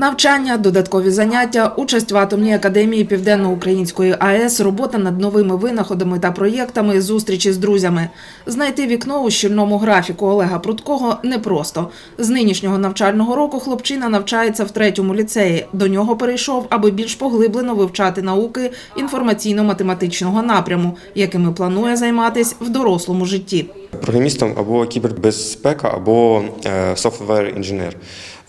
Навчання, додаткові заняття, участь в атомній академії Південно-Української АЕС, робота над новими винаходами та проєктами, зустрічі з друзями. Знайти вікно у щільному графіку Олега Прудкого непросто. З нинішнього навчального року хлопчина навчається в третьому ліцеї. До нього перейшов, аби більш поглиблено вивчати науки інформаційно-математичного напряму, якими планує займатися в дорослому житті. програмістом або кібербезпека, або software інженер.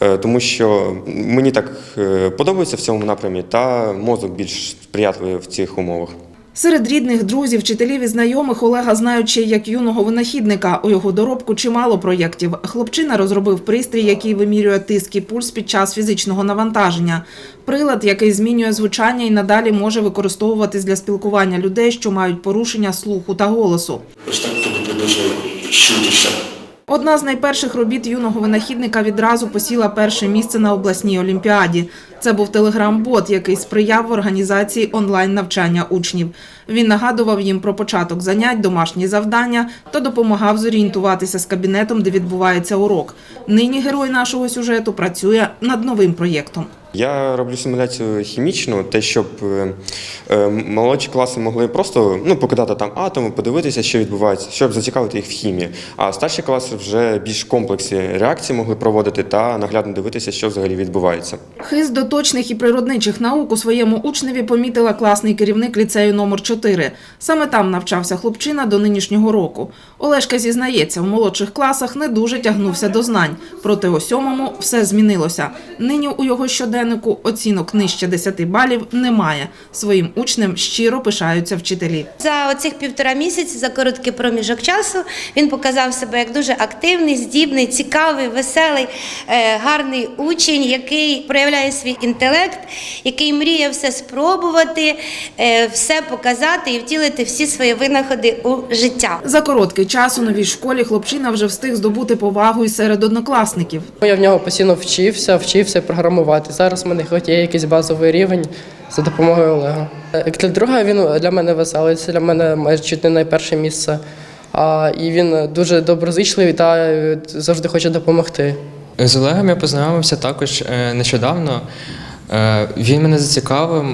Е, Тому що мені так е, подобається в цьому напрямі, та мозок більш сприятливий в цих умовах. Серед рідних, друзів, вчителів і знайомих Олега знають ще як юного винахідника. У його доробку чимало проєктів. Хлопчина розробив пристрій, який вимірює тиск і пульс під час фізичного навантаження. Прилад, який змінює звучання і надалі може використовуватись для спілкування людей, що мають порушення слуху та голосу. Ось так тобі буде чутися. Одна з найперших робіт юного винахідника відразу посіла перше місце на обласній олімпіаді. Це був телеграм-бот, який сприяв організації онлайн-навчання учнів. Він нагадував їм про початок занять, домашні завдання та допомагав зорієнтуватися з кабінетом, де відбувається урок. Нині герой нашого сюжету працює над новим проєктом. Я роблю симуляцію хімічну, те, щоб е, молодші класи могли просто ну, покидати там атоми, подивитися, що відбувається, щоб зацікавити їх в хімії. А старші класи вже більш комплексні реакції могли проводити та наглядно дивитися, що взагалі відбувається. Хист до точних і природничих наук у своєму учневі помітила класний керівник ліцею номер 4 Саме там навчався хлопчина до нинішнього року. Олешка зізнається, в молодших класах не дуже тягнувся до знань. Проте у сьомому все змінилося. Нині у його щоденнику оцінок нижче 10 балів немає. Своїм учнем щиро пишаються вчителі. За оцих півтора місяці, за короткий проміжок часу, він показав себе як дуже активний, здібний, цікавий, веселий, е, гарний учень, який проявляє свій інтелект, який мріє все спробувати, е, все показати і втілити всі свої винаходи у життя. За короткий час у новій школі хлопчина вже встиг здобути повагу і серед однокласників. Я в нього постійно вчився, вчився програмувати. Зараз в мене хоч є якийсь базовий рівень за допомогою Олега. Як для друга він для мене веселий, це для мене майже чуть не найперше місце. А, і він дуже доброзичливий та е, завжди хоче допомогти. З Олегом я познайомився також е, нещодавно. Е, Він мене зацікавив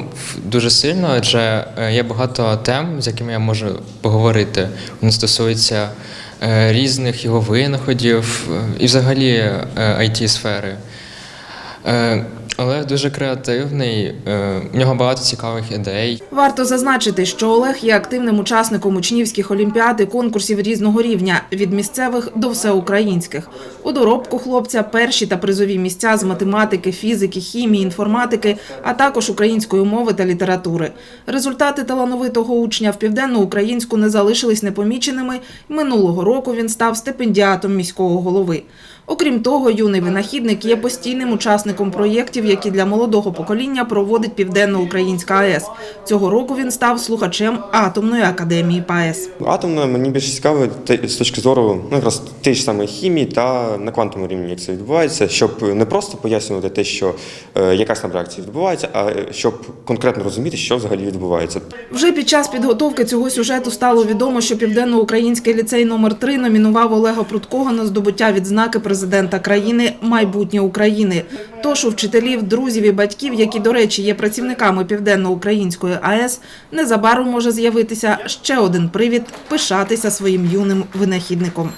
дуже сильно, адже е, є багато тем, з якими я можу поговорити. Вони стосуються е, різних його винаходів е, і взагалі it сфери Олег дуже креативний, е, у нього багато цікавих ідей. Варто зазначити, що Олег є активним учасником учнівських олімпіад і конкурсів різного рівня від місцевих до всеукраїнських. У доробку хлопця перші та призові місця з математики, фізики, хімії, інформатики, а також української мови та літератури. Результати талановитого учня в південно-українську не залишились непоміченими. Минулого року він став стипендіатом міського голови. Окрім того, юний винахідник є постійним учасником проєктів, які для молодого покоління проводить Південно-Українська АЕС. Цього року він став слухачем атомної академії ПАЕС. Атомна мені більше цікаво з точки зору ну, якраз тієї ж самої хімії та на квантовому рівні, як це відбувається, щоб не просто пояснювати те, що е, якась там реакція відбувається, а щоб конкретно розуміти, що взагалі відбувається. Вже під час підготовки цього сюжету стало відомо, що Південно-Український ліцей номер 3 номінував Олега Прудкого на здобуття відзнаки президента країни Майбутнє України. Тож вчителів, друзів і батьків, які, до речі, є працівниками Південно-Української АЕС, незабаром може з'явитися ще один привід пишатися своїм юним винахідником.